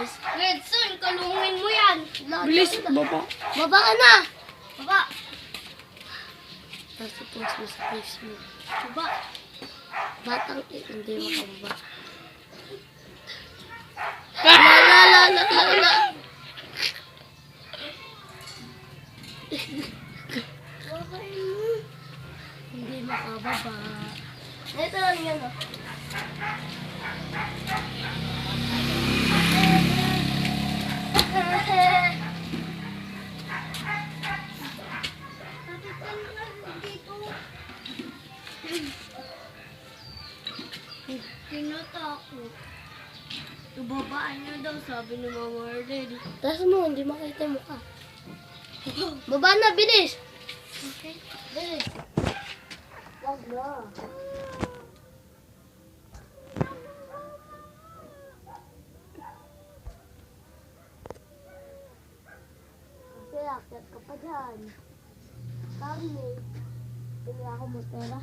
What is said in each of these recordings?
Redson, kalungin mo yan. Bilis, baba. Baba ka na. Baba. Tapos post mo sa Facebook. Baba. Batang eh, hindi makababa. La la la la la la. Mo. Hindi makababa. Ito lang yan. oh. Tinatakot. Ibabaan niyo daw, sabi ni Mama Arlene. Tapos mo, hindi makita yung mukha. Baba na, bilis! Okay. Bilis. Wag na. Kasi akit ka pa dyan. Kami. Hindi ako motera.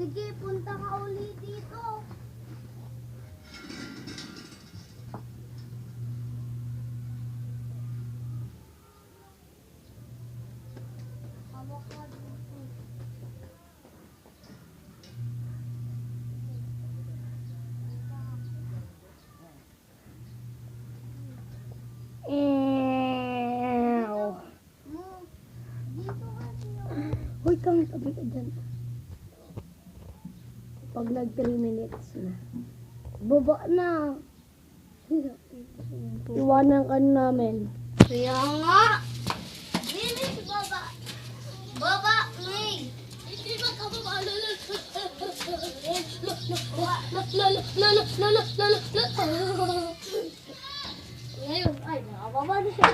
Sige, punta ka ulit dito. Ew. Hoy, kang tabi ka dyan. Pag nag 3 minutes na. Baba na. Iwanan ka namin. Kaya nga. Bilis, baba. Baba, May. Hindi ba ka baba? Lala. Lala, lala, lala, lala, lala. Ngayon, ay, nakababa na siya.